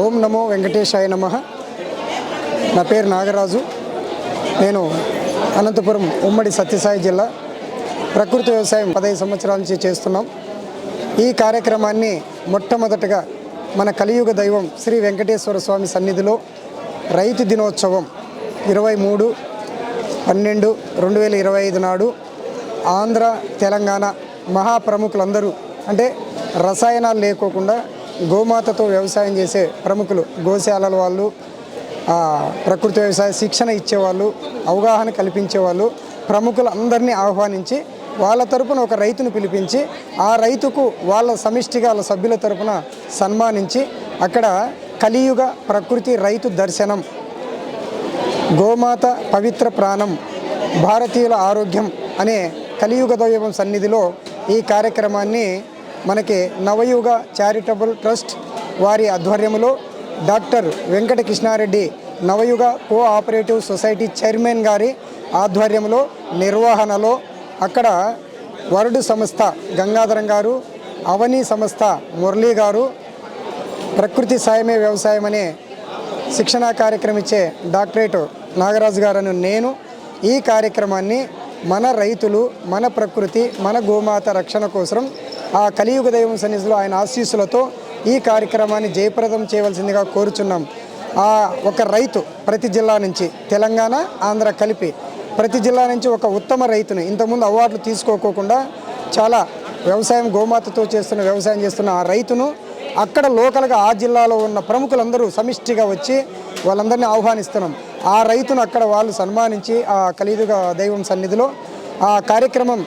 ఓం నమో వెంకటేశాయ నమ. నా పేరు నాగరాజు. నేను అనంతపురం ఉమ్మడి సత్యసాయి జిల్లా ప్రకృతి వ్యవసాయం పదహైదు సంవత్సరాల నుంచి చేస్తున్నాం. ఈ కార్యక్రమాన్ని మొట్టమొదటగా మన కలియుగ దైవం శ్రీ వెంకటేశ్వర స్వామి సన్నిధిలో రైతు దినోత్సవం ఇరవై మూడు పన్నెండు రెండు వేల ఇరవై ఐదు నాడు ఆంధ్ర తెలంగాణ మహాప్రముఖులందరూ అంటే రసాయనాలు లేకోకుండా గోమాతతో వ్యవసాయం చేసే ప్రముఖులు గోశాలల వాళ్ళు ప్రకృతి వ్యవసాయ శిక్షణ ఇచ్చేవాళ్ళు అవగాహన కల్పించేవాళ్ళు ప్రముఖులందరినీ ఆహ్వానించి వాళ్ళ తరపున ఒక రైతును పిలిపించి ఆ రైతుకు వాళ్ళ సమిష్టిగా వాళ్ళ సభ్యుల తరపున సన్మానించి అక్కడ కలియుగ ప్రకృతి రైతు దర్శనం గోమాత పవిత్ర ప్రాణం భారతీయుల ఆరోగ్యం అనే కలియుగ దైవం సన్నిధిలో ఈ కార్యక్రమాన్ని మనకి నవయుగ చారిటబుల్ ట్రస్ట్ వారి ఆధ్వర్యంలో doctor Venkata Krishnareddy Navayuga cooperative society chairman గారి ఆధ్వర్యంలో నిర్వహణలో అక్కడ వరుడు సంస్థ గంగాధరం గారు అవని సంస్థ మురళీ గారు ప్రకృతి సాయమే వ్యవసాయం అనే శిక్షణా కార్యక్రమం ఇచ్చే డాక్టరేట్ నాగరాజు గారను నేను. ఈ కార్యక్రమాన్ని మన రైతులు మన ప్రకృతి మన గోమాత రక్షణ కోసం ఆ కలియుగ దైవం సన్నిధిలో ఆయన ఆశీస్సులతో ఈ కార్యక్రమాన్ని జయప్రదం చేయవలసిందిగా కోరుచున్నాం. ఆ ఒక రైతు ప్రతి జిల్లా నుంచి తెలంగాణ ఆంధ్ర కలిపి ప్రతి జిల్లా నుంచి ఒక ఉత్తమ రైతును ఇంతకుముందు అవార్డులు తీసుకోకోకుండా చాలా వ్యవసాయం గోమాతతో చేస్తున్న వ్యవసాయం చేస్తున్న ఆ రైతును అక్కడ లోకల్గా ఆ జిల్లాలో ఉన్న ప్రముఖులందరూ సమిష్టిగా వచ్చి వాళ్ళందరినీ ఆహ్వానిస్తున్నాం. ఆ రైతును అక్కడ వాళ్ళు సన్మానించి ఆ కలియుగ దైవం సన్నిధిలో ఆ కార్యక్రమం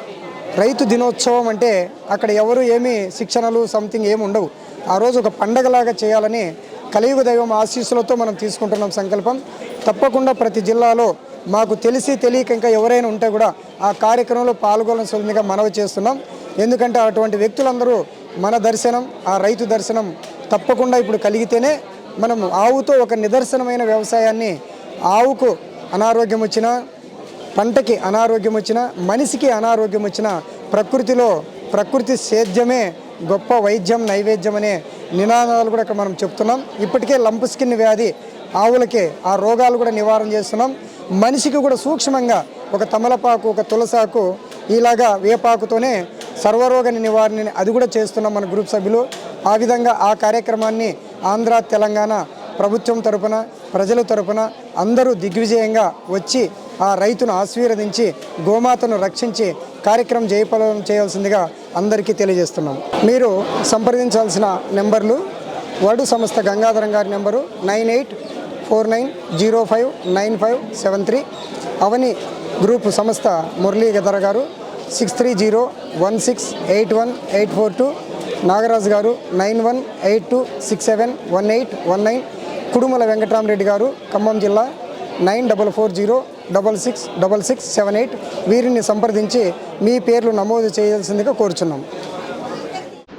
రైతు దినోత్సవం అంటే అక్కడ ఎవరు ఏమి శిక్షణలు సంథింగ్ ఏమి ఉండవు. ఆ రోజు ఒక పండగలాగా చేయాలని కలియుగ దైవం ఆశీస్సులతో మనం తీసుకుంటున్నాం సంకల్పం. తప్పకుండా ప్రతి జిల్లాలో మాకు తెలిసి తెలియక ఇంకా ఎవరైనా ఉంటే కూడా ఆ కార్యక్రమంలో పాల్గొనవలసిందిగా మనవి చేస్తున్నాం. ఎందుకంటే అటువంటి వ్యక్తులందరూ మన దర్శనం ఆ రైతు దర్శనం తప్పకుండా ఇప్పుడు కలిగితేనే మనం ఆవుతో ఒక నిదర్శనమైన వ్యవసాయాన్ని ఆవుకు అనారోగ్యం వచ్చినా పంటకి అనారోగ్యం వచ్చినా మనిషికి అనారోగ్యం వచ్చినా ప్రకృతిలో ప్రకృతి సేద్యమే గొప్ప వైద్యం నైవేద్యం అనే నినాదాలు కూడా మనం చెప్తున్నాం. ఇప్పటికే లంపు స్కిన్ వ్యాధి ఆవులకి ఆ రోగాలు కూడా నివారణ చేస్తున్నాం. మనిషికి కూడా సూక్ష్మంగా ఒక తమలపాకు ఒక తులసాకు ఇలాగా వేపాకుతోనే సర్వరోగ నివారణ అది కూడా చేస్తున్నాం మన గ్రూప్ సభ్యులు. ఆ విధంగా ఆ కార్యక్రమాన్ని ఆంధ్ర తెలంగాణ ప్రభుత్వం తరపున ప్రజల తరపున అందరూ దిగ్విజయంగా వచ్చి ఆ రైతును ఆశీర్వదించి గోమాతను రక్షించి కార్యక్రమం జయప్రదం చేయాల్సిందిగా అందరికీ తెలియజేస్తున్నాం. మీరు సంప్రదించాల్సిన నెంబర్లు వడు సంస్థ గంగాధరం గారి number nine eight four nine zero five nine five seven three Avani group సంస్థ మురళీధర గారు six three zero one six eight one eight four two Nagaraju గారు nine one eight two six seven one eight one nine Kudumala Venkatarama Reddy గారు ఖమ్మం జిల్లా nine double four zero double six double six seven eight వీరిని సంప్రదించి మీ పేర్లు నమోదు చేయాల్సిందిగా కోరుచున్నాం.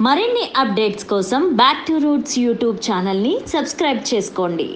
మరిన్ని అప్డేట్స్ కోసం బ్యాక్ టు రూట్స్ యూట్యూబ్ ఛానల్ని సబ్స్క్రైబ్ చేసుకోండి.